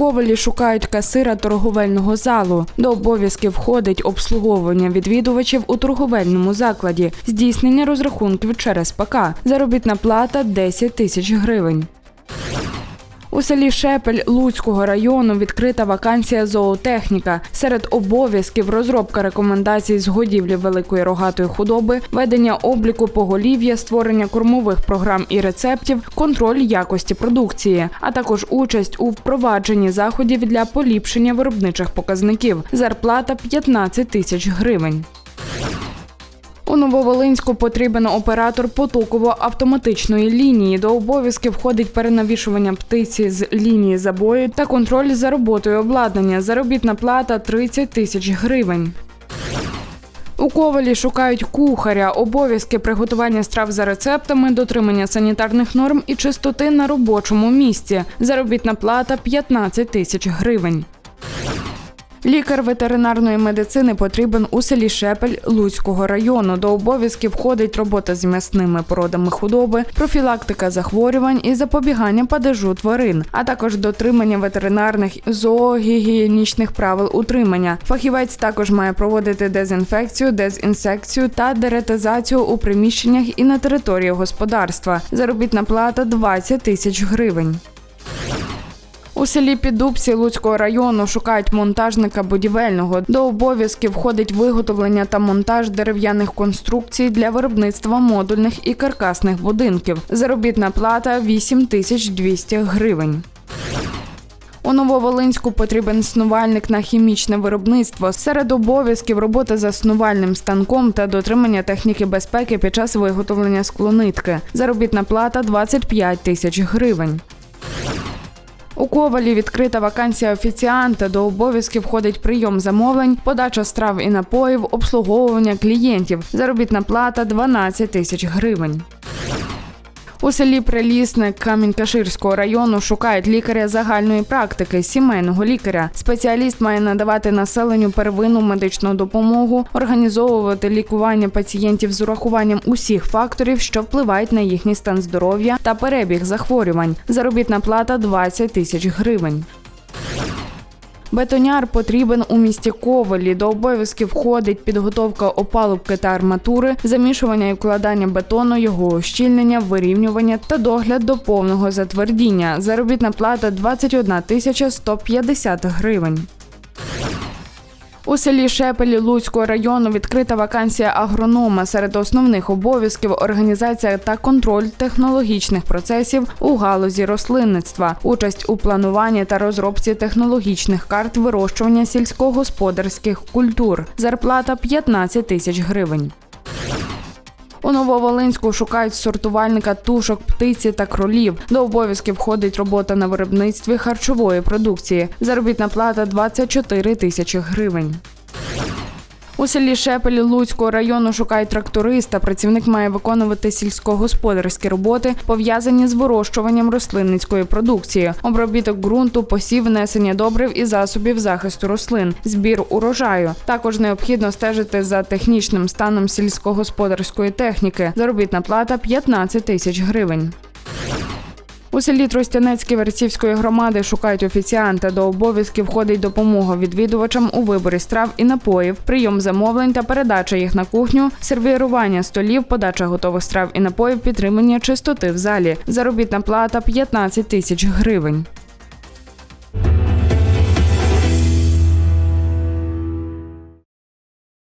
Ковалі шукають касира торговельного залу. До обов'язків входить обслуговування відвідувачів у торговельному закладі, здійснення розрахунків через ПК, заробітна плата 10 тисяч гривень. У селі Шепель Луцького району відкрита вакансія зоотехніка. Серед обов'язків розробка рекомендацій з годівлі великої рогатої худоби, ведення обліку поголів'я, створення кормових програм і рецептів, контроль якості продукції, а також участь у впровадженні заходів для поліпшення виробничих показників. Зарплата 15 тисяч гривень. У Нововолинську потрібен оператор потоково-автоматичної лінії. До обов'язків входить перенавішування птиці з лінії забою та контроль за роботою обладнання. Заробітна плата 30 тисяч гривень. У Ковалі шукають кухаря, обов'язки приготування страв за рецептами, дотримання санітарних норм і чистоти на робочому місці. Заробітна плата 15 тисяч гривень. Лікар ветеринарної медицини потрібен у селі Шепель Луцького району. До обов'язків входить робота з м'ясними породами худоби, профілактика захворювань і запобігання падежу тварин, а також дотримання ветеринарних зоогігієнічних правил утримання. Фахівець також має проводити дезінфекцію, дезінсекцію та деретизацію у приміщеннях і на території господарства. Заробітна плата 20 тисяч гривень. У селі Піддубці Луцького району шукають монтажника будівельного. До обов'язків входить виготовлення та монтаж дерев'яних конструкцій для виробництва модульних і каркасних будинків. Заробітна плата 8 тисяч 200 гривень. У Нововолинську потрібен снувальник на хімічне виробництво. Серед обов'язків робота за снувальним станком та дотримання техніки безпеки під час виготовлення склонитки. Заробітна плата 25 тисяч гривень. У Ковалі відкрита вакансія офіціанта. До обов'язків входить прийом замовлень, подача страв і напоїв, обслуговування клієнтів. Заробітна плата 12 тисяч гривень. У селі Прилісне Камінь-Каширського району шукають лікаря загальної практики, сімейного лікаря. Спеціаліст має надавати населенню первинну медичну допомогу, організовувати лікування пацієнтів з урахуванням усіх факторів, що впливають на їхній стан здоров'я та перебіг захворювань. Заробітна плата 20 тисяч гривень. Бетоняр потрібен у місті Ковалі. До обов'язків входить підготовка опалубки та арматури, замішування і вкладання бетону, його ощільнення, вирівнювання та догляд до повного затвердіння. Заробітна плата 21 тисяча 150 гривень. У селі Шепелі Луцького району відкрита вакансія агронома. Серед основних обов'язків організація та контроль технологічних процесів у галузі рослинництва, участь у плануванні та розробці технологічних карт вирощування сільськогосподарських культур. Зарплата 15 тисяч гривень. У Нововолинську шукають сортувальника тушок, птиці та кролів. До обов'язків входить робота на виробництві харчової продукції. Заробітна плата 24 тисячі гривень. У селі Шепелі Луцького району шукають тракториста. Працівник має виконувати сільськогосподарські роботи, пов'язані з вирощуванням рослинницької продукції, обробіток ґрунту, посів, внесення добрив і засобів захисту рослин, збір урожаю. Також необхідно стежити за технічним станом сільськогосподарської техніки. Заробітна плата 15 тисяч гривень. У селі Тростянецькій Верцівської громади шукають офіціанта. До обов'язків входить допомога відвідувачам у виборі страв і напоїв, прийом замовлень та передача їх на кухню, сервірування столів, подача готових страв і напоїв, підтримання чистоти в залі. Заробітна плата 15 тисяч гривень.